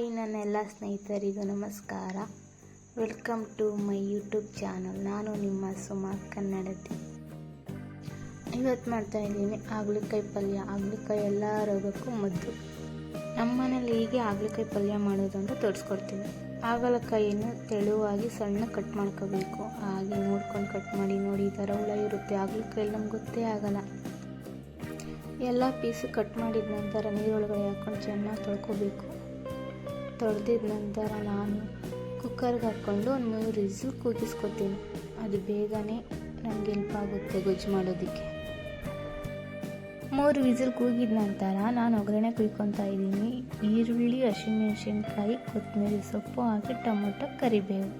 Hi, ನನ್ನೆಲ್ಲ ಸ್ನೇಹಿತರಿಗೂ ನಮಸ್ಕಾರ. Welcome to my YouTube channel. ನಾನು ನಿಮ್ಮ ಸುಮಾ ಕನ್ನಡತಿ. ಇವತ್ತು ಮಾಡ್ತಾ ಇದ್ದೀನಿ ಆಗ್ಲಿಕಾಯಿ ಪಲ್ಯ. ಆಗ್ಲಿಕಾಯಿ ಎಲ್ಲ ರೋಗಕ್ಕೂ ಮದ್ದು. ನಮ್ಮ ಮನೇಲಿ ಹೀಗೆ ಆಗ್ಲಿಕಾಯಿ ಪಲ್ಯ ಮಾಡೋದು ಅಂತ ತೋರಿಸ್ಕೊಡ್ತೀನಿ. ಹಾಗಲಕಾಯಿಯನ್ನು ತೆಳುವಾಗಿ ಸಣ್ಣ ಕಟ್ ಮಾಡ್ಕೋಬೇಕು. ಹಾಗೆ ನೋಡ್ಕೊಂಡು ಕಟ್ ಮಾಡಿ ನೋಡಿ, ಈ ಥರ ಹುಳ ಇರುತ್ತೆ. ಆಗ್ಲಿಕಾಯಲ್ಲಿ ನಮ್ಗೆ ಗೊತ್ತೇ ಆಗಲ್ಲ. ಎಲ್ಲ ಪೀಸು ಕಟ್ ಮಾಡಿದ ನಂತರ ನೀರೊಳಗಡೆ ಹಾಕ್ಕೊಂಡು ಚೆನ್ನಾಗಿ ತೊಳ್ಕೊಬೇಕು. ತೊಳೆದಿದ ನಂತರ ನಾನು ಕುಕ್ಕರ್ಗೆ ಹಾಕ್ಕೊಂಡು ಒಂದು ಮೂರು ವಿಸಿಲ್ ಕೂಗಿಸ್ಕೊತೀನಿ ಅದು ಬೇಗನೆ ನನಗೆ ಹೆಲ್ಪ್ ಆಗುತ್ತೆ ಗೊಜ್ಜು ಮಾಡೋದಕ್ಕೆ. ಮೂರು ವಿಸಿಲ್ ಕೂಗಿದ ನಂತರ ನಾನು ಒಗ್ಗರಣೆ ಕುಯ್ಕೊತಾ ಇದ್ದೀನಿ. ಈರುಳ್ಳಿ, ಹಸಿಮೆಣಸಿನ್ಕಾಯಿ, ಕೊತ್ತಂಬರಿ ಸೊಪ್ಪು ಹಾಕಿ ಟೊಮೊಟೊ, ಕರಿಬೇವು.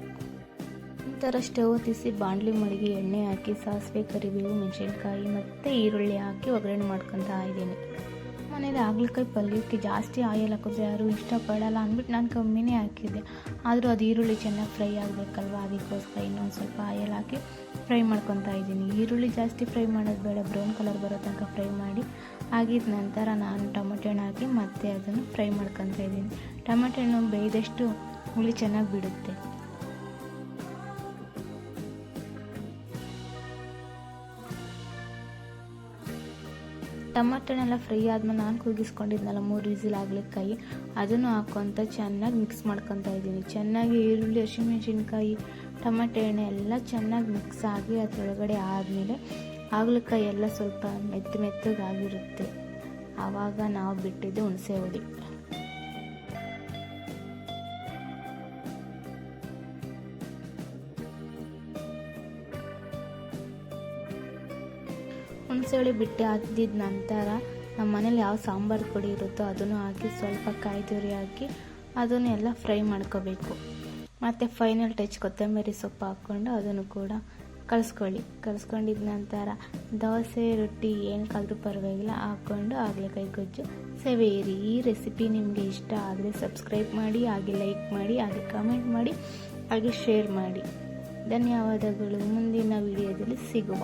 ನಂತರ ಸ್ಟವ್ ಹೊತ್ತಿಸಿ ಬಾಣಲಿ ಮಡಿಗೆ ಎಣ್ಣೆ ಹಾಕಿ, ಸಾಸಿವೆ, ಕರಿಬೇವು, ಮೆಣಸಿನ್ಕಾಯಿ ಮತ್ತು ಈರುಳ್ಳಿ ಹಾಕಿ ಒಗ್ಗರಣೆ ಮಾಡ್ಕೊತಾ ಇದ್ದೀನಿ. ಮನೇಲಿ ಹಾಗಲಕಾಯಿ ಪಲ್ಯಕ್ಕೆ ಜಾಸ್ತಿ ಆಯಿಲ್ ಹಾಕಿದ್ರೆ ಯಾರು ಇಷ್ಟಪಡಲ್ಲ ಅಂದ್ಬಿಟ್ಟು ನಾನು ಕಮ್ಮಿನೇ ಹಾಕಿದ್ದೆ. ಆದರೂ ಅದು ಈರುಳ್ಳಿ ಚೆನ್ನಾಗಿ ಫ್ರೈ ಆಗಬೇಕಲ್ವ? ಅದಕ್ಕೋಸ್ಕರ ಇನ್ನೊಂದು ಸ್ವಲ್ಪ ಆಯಿಲ್ ಹಾಕಿ ಫ್ರೈ ಮಾಡ್ಕೊತಾ ಇದ್ದೀನಿ. ಈರುಳ್ಳಿ ಜಾಸ್ತಿ ಫ್ರೈ ಮಾಡೋದು ಬೇಡ. ಬ್ರೌನ್ ಕಲರ್ ಬರೋ ತನಕ ಫ್ರೈ ಮಾಡಿ ಆಗಿದ ನಂತರ ನಾನು ಟೊಮೆಟೊ ಹಣ್ಣು ಹಾಕಿ ಮತ್ತೆ ಅದನ್ನು ಫ್ರೈ ಮಾಡ್ಕೊತಾ ಇದ್ದೀನಿ. ಟೊಮೆಟೊ ಹಣ್ಣು ಬೇಯ್ದಷ್ಟು ಹುಳಿ ಚೆನ್ನಾಗಿ ಬಿಡುತ್ತೆ. ಟಮಾಟನೆಲ್ಲ ಫ್ರೈ ಆದ್ಮೇಲೆ ನಾನು ಕೂಗಿಸ್ಕೊಂಡಿದ್ನಲ್ಲ ಮೂರು ವಿಸಿಲ್ ಆಗ್ಲಿಕ್ಕಾಯಿ ಅದನ್ನು ಹಾಕ್ಕೊತ ಚೆನ್ನಾಗಿ ಮಿಕ್ಸ್ ಮಾಡ್ಕೊತಾ ಇದ್ದೀನಿ. ಚೆನ್ನಾಗಿ ಈರುಳ್ಳಿ, ಹಸಿಮೆಣಸಿನ್ಕಾಯಿ, ಟಮಾಟೆ ಎಣ್ಣೆ ಎಲ್ಲ ಚೆನ್ನಾಗಿ ಮಿಕ್ಸ್ ಆಗಿ ಅದರೊಳಗಡೆ ಆದಮೇಲೆ ಆಗ್ಲಿಕಾಯಿ ಎಲ್ಲ ಸ್ವಲ್ಪ ಮೆತ್ತ ಮೆತ್ತಗಾಗಿರುತ್ತೆ. ಆವಾಗ ನಾವು ಬಿಟ್ಟಿದ್ದು ಹುಣಸೆ ಹುಳಿ ಹುಣಸೆಹುಳಿ ಬಿಟ್ಟು ಹಾಕಿದ ನಂತರ ನಮ್ಮ ಮನೇಲಿ ಯಾವ ಸಾಂಬಾರು ಪುಡಿ ಇರುತ್ತೋ ಅದನ್ನು ಹಾಕಿ ಸ್ವಲ್ಪ ಕಾಯಿ ತುರಿ ಹಾಕಿ ಅದನ್ನೆಲ್ಲ ಫ್ರೈ ಮಾಡ್ಕೋಬೇಕು. ಮತ್ತು ಫೈನಲ್ ಟಚ್ ಕೊತ್ತಂಬರಿ ಸೊಪ್ಪು ಹಾಕ್ಕೊಂಡು ಅದನ್ನು ಕೂಡ ಕಲಿಸ್ಕೊಳ್ಳಿ. ಕಲಿಸ್ಕೊಂಡಿದ ನಂತರ ದೋಸೆ, ರೊಟ್ಟಿ ಏನು ಕಾದ್ರೂ ಪರವಾಗಿಲ್ಲ ಹಾಕ್ಕೊಂಡು ಆಗ್ಲಕಾಯಿ ಗೊಜ್ಜು ಇರಿ ಈ ರೆಸಿಪಿ ನಿಮಗೆ ಇಷ್ಟ ಆದರೆ ಸಬ್ಸ್ಕ್ರೈಬ್ ಮಾಡಿ, ಹಾಗೆ ಲೈಕ್ ಮಾಡಿ, ಹಾಗೆ ಕಮೆಂಟ್ ಮಾಡಿ, ಹಾಗೆ ಶೇರ್ ಮಾಡಿ. ಧನ್ಯವಾದಗಳು. ಮುಂದಿನ ವಿಡಿಯೋದಲ್ಲಿ ಸಿಗುವ.